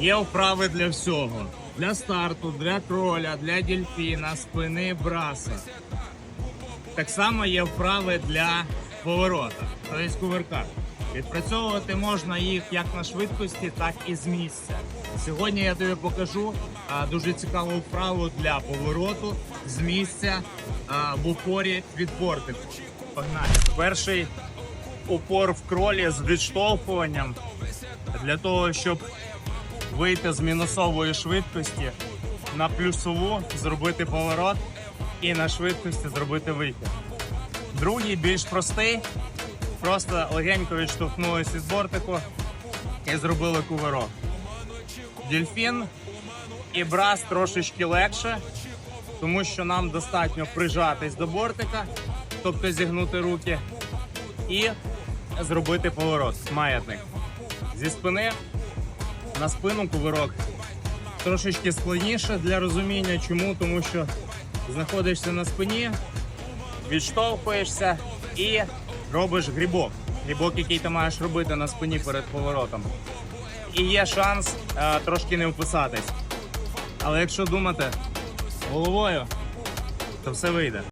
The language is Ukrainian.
Є вправи для всього. Для старту, для кроля, для дельфіна, спини, браса. Так само є вправи для поворота, тобто кувирка. Відпрацьовувати можна їх як на швидкості, так і з місця. Сьогодні я тобі покажу дуже цікаву вправу для повороту з місця в упорі від бортику. Погнали. Перший упор в кролі з відштовхуванням для того, щоб вийти з мінусової швидкості на плюсову, зробити поворот і на швидкості зробити вихід. Другий більш простий. Просто легенько відштовхнулися від бортику і зробили кувирок. Дельфін і брас трошечки легше, тому що нам достатньо прижатись до бортика, тобто зігнути руки, і зробити поворот. Маятник. Зі спини на спину кувирок трошечки складніше для розуміння. Чому? Тому що знаходишся на спині, відштовхуєшся і робиш грибок. Грибок, який ти маєш робити на спині перед поворотом. І є шанс е, трошки не вписатись. Але якщо думати головою, то все вийде.